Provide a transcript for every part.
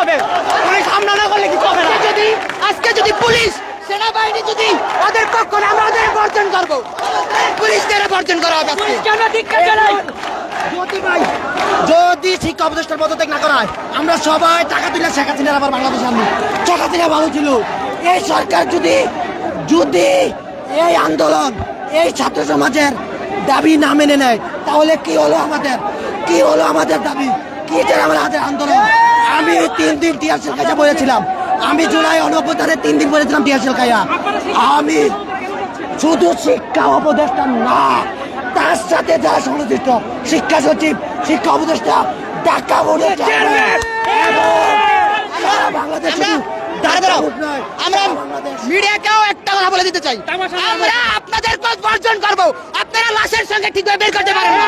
হবে। পুলিশ হামলা না করলে কিছু হবে না? যদি আজকে যদি পুলিশ সেনাবাহিনী যদি ওদের পক্ষ না আমরা ওদের বর্জন করব। পুলিশদের বর্জন করা হবে যদি ভাই যদি শিক্ষা উপদেষ্টার পদত্যাগ না করা হয় আমরা সবাই টাকা তুলে শেখ হাসিনার আবার বাংলাদেশ আনব শেখ হাসিনা ভালো ছিল। এই সরকার যদি যদি এই আন্দোলন এই ছাত্র সমাজের দাবি না মেনে নেয় তাহলে কি হলো আমাদের? কি হলো আমাদের দাবি? কি যে আমাদের আন্দোলন? আমি তিন দিন টিয়ারশেল কাজে বলেছিলাম। আমি জুলাই অনভ্যুত্থানে তিন দিন বলেছিলাম টিয়ারশেল খাইয়া। আমি শুধু শিক্ষা উপদেষ্টা না তার সাথে যারা সংশ্লিষ্ট শিক্ষা সচিব শিক্ষা উপদেষ্টা ঢাকা ঢাকা বোর্ড আমরা বাংলাদেশ। মিডিয়াকেও একটা কথা বলে দিতে চাই। আমরা আপনাদের বর্জন করব। আপনারা লাশের সঙ্গে ঠিকভাবে বের করতে পারেন না।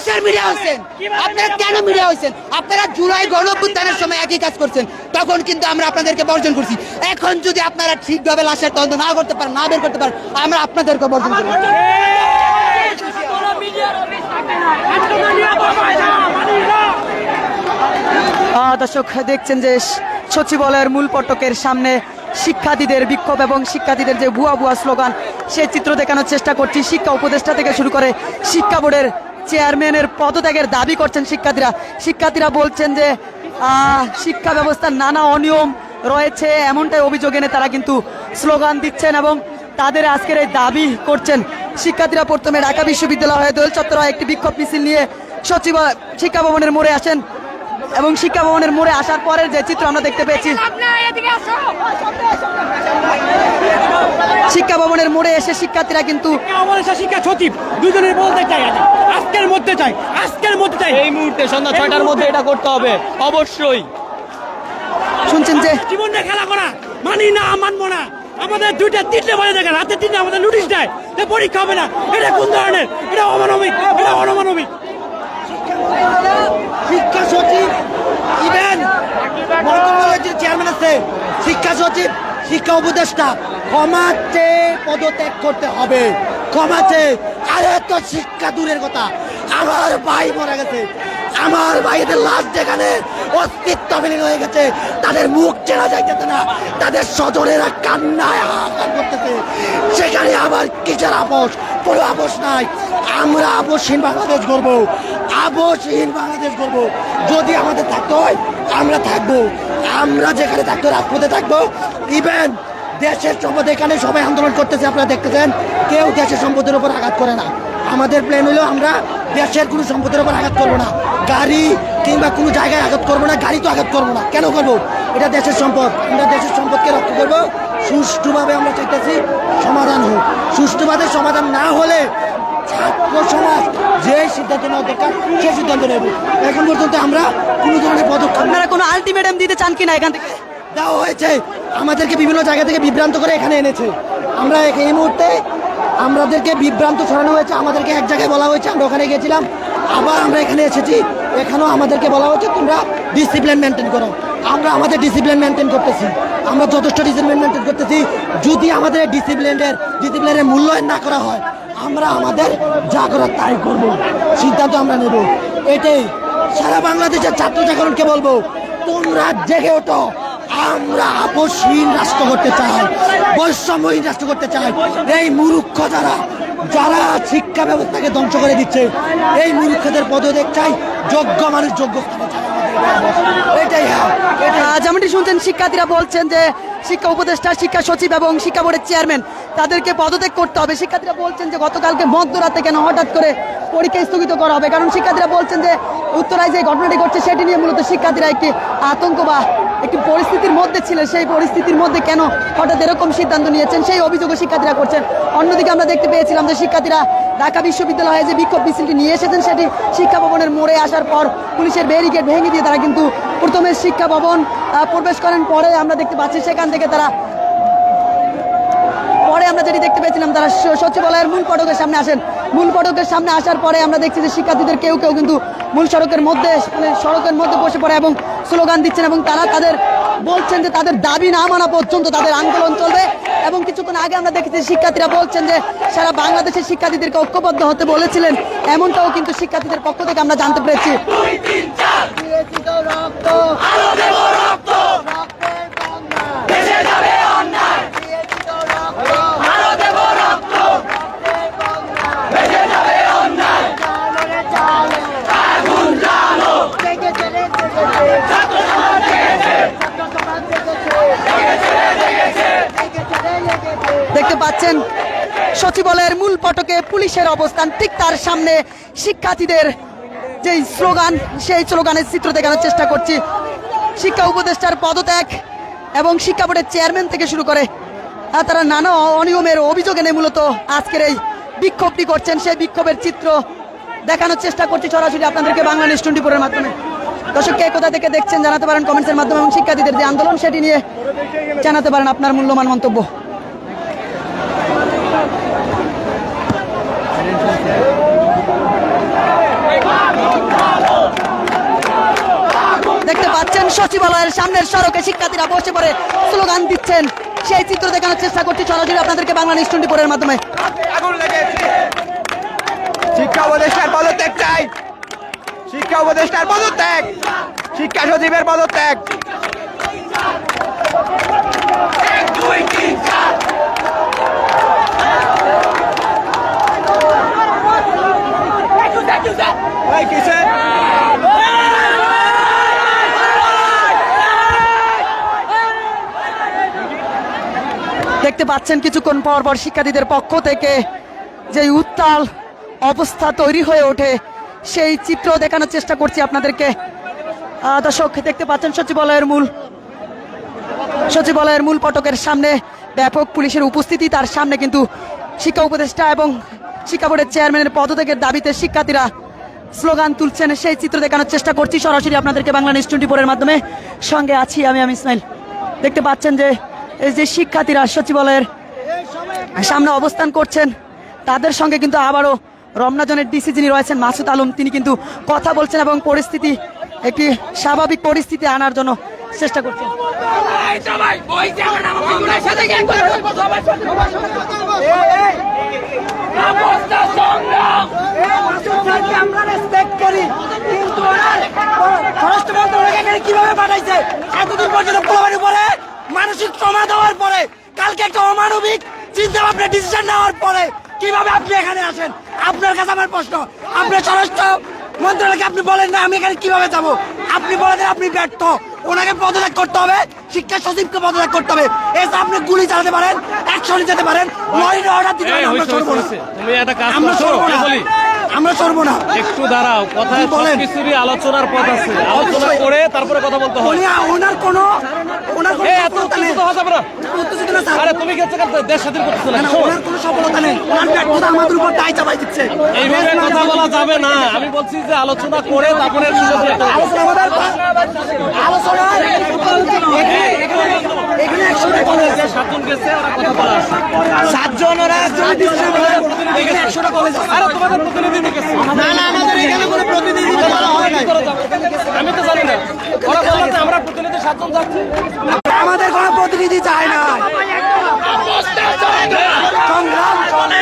কিসের মিডিয়া হচ্ছেন আপনারা কেন মিডিয়া হচ্ছেন আপনারা জুলাই গণঅভ্যুত্থানের সময় একই কাজ করছেন। তখন কিন্তু আমরা আপনাদেরকে বর্জন করছি। এখন যদি আপনারা ঠিকভাবে লাশের তদন্ত না করতে পারেন না বের করতে পারেন আমরা আপনাদেরকে বর্জন করব। আহ, দর্শক দেখছেন যে সচিবালয়ের মূল পটকের সামনে শিক্ষার্থীদের বিক্ষোভ এবং শিক্ষার্থীদের যে ভুয়া ভুয়া স্লোগান সেই চিত্র দেখানোর চেষ্টা করছি। শিক্ষা উপদেষ্টা থেকে শুরু করে শিক্ষা বোর্ডের চেয়ারম্যানের পদত্যাগের দাবি করছেন শিক্ষার্থীরা। শিক্ষার্থীরা বলছেন যে শিক্ষা ব্যবস্থার নানা অনিয়ম রয়েছে, এমনটাই অভিযোগ এনে তারা কিন্তু স্লোগান দিচ্ছেন এবং তাদের আজকের এই দাবি করছেন। শিক্ষার্থীরা প্রথমে ঢাকা বিশ্ববিদ্যালয় হয়ে দোল চত্বর একটি বিক্ষোভ মিছিল নিয়ে সচিব শিক্ষা ভবনের মোড়ে আসেন। এবং শিক্ষা ভবনের মোড়ে আসার পরের যে চিত্র আমরা দেখতে পেয়েছি শিক্ষা ভবনের মোড়ে এসে শিক্ষার্থীরা কিন্তু শিক্ষা সচিব দুজনের বলতে চাই আজকের মধ্যে চাই আজকের মধ্যে চাই। এই মুহূর্তে সন্ধ্যা ছয়টার মধ্যে এটা করতে হবে অবশ্যই। শুনছেন যে জীবন নিয়ে খেলা করা মানি না মানবো না। আমাদের দুইটা তিনটে বাজে দেখেন রাতে তিনটে আমাদের নোটিশ দেয় যে পরীক্ষা হবে না। এটা কোন ধরনের? এটা অমানবিক এটা অনমানবিক শিক্ষা সচিব ইভেন মন্ত্রণালয়ের যে চেয়ারম্যান আছে, শিক্ষা সচিব, শিক্ষা উপদেষ্টা ক্ষমা চেয়ে পদত্যাগ করতে হবে। ক্ষমা চেয়ে আরে তো শিক্ষা দূরের কথা। আমার ভাই মারা গেছে। আমার ভাইদের লাশ যেখানে অস্তিত্ব বিলীন হয়ে গেছে, তাদের মুখ চেনা যাইতেছে না। তাদের স্বজনেরা কান্নায় হাহাকার করতেছে। সেখানে আবার কিসের আপোষ? কোনো আপোষ নাই। আমরা আপোষহীন বাংলাদেশ গড়ব। আপোষহীন বাংলাদেশ গড়ব। যদি আমাদের থাকতে হয়, আমরা থাকব। আমরা যেখানে থাকতো রাজপথে থাকব। ইভেন দেশের সম্পদ এখানে সবাই আন্দোলন করতেছে, আপনারা দেখতেছেন। কেউ দেশের সম্পদের উপর আঘাত করে না। আমাদের প্ল্যান হলো আমরা দেশের কোনো সম্পদের উপর আঘাত করব না। গাড়ি কিংবা কোনো জায়গায় আঘাত করব না, গাড়ি তো আঘাত করব না। কেন করব? এটা দেশের সম্পদ। আমরা দেশের সম্পদকে রক্ষা করব। সুষ্ঠুভাবে আমরা চাইতেছি সমাধান হোক। সুষ্ঠুভাবে সমাধান না হলে ছাত্র সমাজ যে সিদ্ধান্ত নেওয়া দরকার সে সিদ্ধান্ত নেব। এখন পর্যন্ত আমরা কোনো ধরনের পদক্ষেপ আপনারা কোনো আলটিমেটাম দিতে চান কিনা এখান থেকে? দেওয়া হয়েছে। আমাদেরকে বিভিন্ন জায়গা থেকে বিভ্রান্ত করে এখানে এনেছে। আমরা এই মুহূর্তে আমাদেরকে বিভ্রান্ত ছড়ানো হয়েছে। আমাদেরকে এক জায়গায় বলা হয়েছে আমরা ওখানে গেছিলাম আবার আমরা এখানে এসেছি। এখানেও আমাদেরকে বলা হচ্ছে তোমরা ডিসিপ্লিন মেনটেন করো। আমরা আমাদের ডিসিপ্লিন মেনটেন করতেছি। আমরা যথেষ্ট ডিসিপ্লিন মেনটেন করতেছি। যদি আমাদের ডিসিপ্লিনের ডিসিপ্লিনের মূল্যায়ন না করা হয়, আমরা আমাদের যা করার তাই করব। সিদ্ধান্ত আমরা নেব। এটাই সারা বাংলাদেশের ছাত্র জাগরণকে বলব, তোমরা জেগে ওঠো। আমরা আপসহীন রাষ্ট্র করতে চাই, বৈষম্যহীন রাষ্ট্র করতে চাই। এই মূর্খ যারা যারা শিক্ষা ব্যবস্থাকে ধ্বংস করে দিচ্ছে, এই মূর্খদের পদত্যাগ চাই, যোগ্য মানুষ যোগ্য স্থানে চাই আমাদের। এটাই হ্যাঁ এটাই আহ, যেমনটি শুনছেন, শিক্ষার্থীরা বলছেন যে শিক্ষা উপদেষ্টা, শিক্ষা সচিব এবং শিক্ষা বোর্ডের চেয়ারম্যান, তাদেরকে পদত্যাগ করতে হবে। শিক্ষার্থীরা বলছেন যে গতকালকে মধ্যরাতে কেন হঠাৎ করে পরীক্ষা স্থগিত করা হবে? কারণ শিক্ষার্থীরা বলছেন যে উত্তরায় যে ঘটনাটি ঘটছে, সেটি নিয়ে মূলত শিক্ষার্থীরা একটি আতঙ্ক বা একটি পরিস্থিতির মধ্যে ছিলেন। সেই পরিস্থিতির মধ্যে কেন হঠাৎ এরকম সিদ্ধান্ত নিয়েছেন? সেই অভিযোগও শিক্ষার্থীরা করছেন। অন্যদিকে আমরা দেখতে পেয়েছিলাম যে শিক্ষার্থীরা ঢাকা বিশ্ববিদ্যালয়ে যে বিক্ষোভ মিছিলটি নিয়ে এসেছেন, সেটি শিক্ষা ভবনের মোড়ে আসার পর পুলিশের ব্যারিকেড ভেঙে দিয়ে তারা কিন্তু প্রথমে শিক্ষা ভবন প্রবেশ করেন, পরে আমরা দেখতে পাচ্ছি সেখান থেকে তারা, পরে আমরা যেটি দেখতে পেয়েছিলাম, তারা সচিবালয়ের মূল ফটকের সামনে আসেন। মূল ফটকের সামনে আসার পরে আমরা দেখছি যে শিক্ষার্থীদের কেউ কেউ কিন্তু মূল সড়কের মধ্যে মানে সড়কের মধ্যে বসে পড়ে এবং স্লোগান দিচ্ছেন এবং তারা তাদের বলছেন যে তাদের দাবি না মানা পর্যন্ত তাদের আন্দোলন চলবে। এবং কিছুক্ষণ আগে আমরা দেখেছি শিক্ষার্থীরা বলছেন যে সারা বাংলাদেশের শিক্ষার্থীদেরকে ঐক্যবদ্ধ হতে বলেছিলেন। এমনটাও কিন্তু শিক্ষার্থীদের পক্ষ থেকে আমরা জানতে পেরেছি। সচিবালয়ের মূল ফটকে পুলিশের অবস্থান, ঠিক তার সামনে শিক্ষার্থীদের যেই স্লোগান, সেই স্লোগানের চিত্র দেখানোর চেষ্টা করছি। শিক্ষা উপদেষ্টার পদত্যাগ এবং শিক্ষা বোর্ডের চেয়ারম্যান থেকে শুরু করে তারা নানা অনিয়মের অভিযোগ এনে মূলত আজকের এই বিক্ষোভটি করছেন। সেই বিক্ষোভের চিত্র দেখানোর চেষ্টা করছি সরাসরি আপনাদেরকে বাংলা নিউজ টোয়েন্টি মাধ্যমে। দর্শক, কে কোথা থেকে দেখছেন জানাতে পারেন কমেন্টসের মাধ্যমে এবং শিক্ষার্থীদের যে আন্দোলন, সেটি নিয়ে জানাতে পারেন আপনার মূল্যবান মন্তব্য। দেখতে সচিবালয়ের সামনের সড়কে শিক্ষার্থীরা বসে পড়ে স্লোগান দিচ্ছেন। সেই চিত্র দেখানোর চেষ্টা করছি। সরাসরি আপনাদেরকে বাংলা নিউজ টোয়েন্টি মাধ্যমে। আগুন লেগেছে। শিক্ষা উপদেষ্টার পদত্যাগ চাই। শিক্ষা উপদেষ্টার পদত্যাগ। শিক্ষা সচিবের পদত্যাগ এই কিসে? দেখতে পাচ্ছেন কিছুক্ষণ পর পর শিক্ষার্থীদের পক্ষ থেকে যে উত্তাল অবস্থা তৈরি হয়ে ওঠে, সেই চিত্র দেখানোর চেষ্টা করছি আপনাদেরকে। দর্শক, দেখতে পাচ্ছেন সচিবালয়ের মূল সচিবালয়ের মূল ফটকের সামনে ব্যাপক পুলিশের উপস্থিতি। তার সামনে কিন্তু শিক্ষা উপদেষ্টা এবং শিক্ষা বোর্ডের চেয়ারম্যানের পদত্যাগের দাবিতে শিক্ষার্থীরা স্লোগান তুলছেন। সেই চিত্র দেখানোর চেষ্টা করছি। সরাসরি আপনাদেরকে বাংলা নিউজ টোয়েন্টি ফোরের মাধ্যমে সঙ্গে আছি আমি আমি ইসমাইল। দেখতে পাচ্ছেন যে যে শিক্ষার্থীরা, সচিবালয়ের সামনে অবস্থান করছেন, তাদের সঙ্গে কিন্তু আবারও রমনাজনের ডিসি যিনি রয়েছেন, মাসুদ আলম, তিনি কিন্তু কথা বলছেন এবং পরিস্থিতি, একটি স্বাভাবিক পরিস্থিতি আনার জন্য চেষ্টা করছেন। মানসিক ট্রমা দেওয়ার পরে কালকে একটা অমানবিক চিন্তা ভাবনা ডিসিশন নেওয়ার পরে কীভাবে আপনি এখানে আসেন? আপনার কাছে আমার প্রশ্ন। আপনার স্বরাষ্ট্র মন্ত্রণালয়কে আপনি বলেন না আমি এখানে কীভাবে যাব? আপনি বলেন আপনি ব্যর্থ। ওনাকে পদত্যাগ করতে হবে শিক্ষা সচিবকে পদত্যাগ করতে হবে। এসে আপনি গুলি চালাতে পারেন অ্যাকশন যেতে পারেন লরির অর্ডার দিতে পারেন আমরা সরবো না। তুমি একটা কাজ আমরা সরবো না। আমরা সরবো না। একটু দাঁড়াও কথা বলেন? কিছুরই আলোচনার পথ আছে। আলোচনা করে তারপরে কথা বলতে হয় উনি ওনার কোনো ওনার কোনো এই, এত সফলতা নেই উত্তেজিত হওয়া যাবে না। উত্তেজিত না, স্যার। আরে তুমি গেছে দেশ স্বাধীন করতেছো না না, না, শোনো, ওনার কোনো সফলতা নেই। ওনার ব্যর্থতা আমাদের উপর দায় চাপাই দিচ্ছে। এইভাবে কথা বলা যাবে না। আমি বলছি যে আলোচনা করে তারপরে সিদ্ধান্ত নিতে হবে। আলোচনা আমাদের আলোচনা এখানে এখানে কলেজ সাতজন গেছে ওরা কথা বলা সাতজন ওরা একজন একশোটা কলেজ আরে তোমাদের প্রতিনিধি গেছে। না না আমাদের এখানে কোনো প্রতিনিধি বলা হয় নাই। আমি তো জানি না। ওরা বলল আমরা প্রতিনিধি সাতজন যাচ্ছি আমাদের কোনো প্রতিনিধি চায় না সংগ্রাম চলে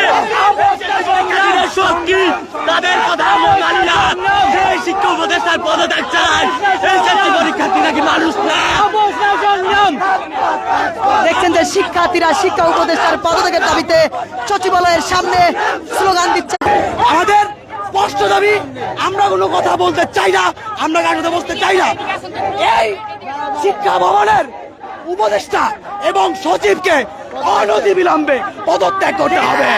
তাদের কথা আমরা মানি না। শিক্ষা উপদেষ্টার পদত্যাগ চাই এই পরীক্ষার্থী নাকি মানুষ না। দেখছেন যে শিক্ষার্থীরা শিক্ষা উপদেষ্টার পদত্যাগের দাবিতে সচিবালয়ের সামনে স্লোগান দিচ্ছে। আমাদের স্পষ্ট দাবি আমরা কোনো কথা বলতে চাই না আমরা কার সাথে বসতে চাই না। এই শিক্ষা ভবনের উপদেষ্টা এবং সচিবকে অনতি বিলম্বে পদত্যাগ করতে হবে।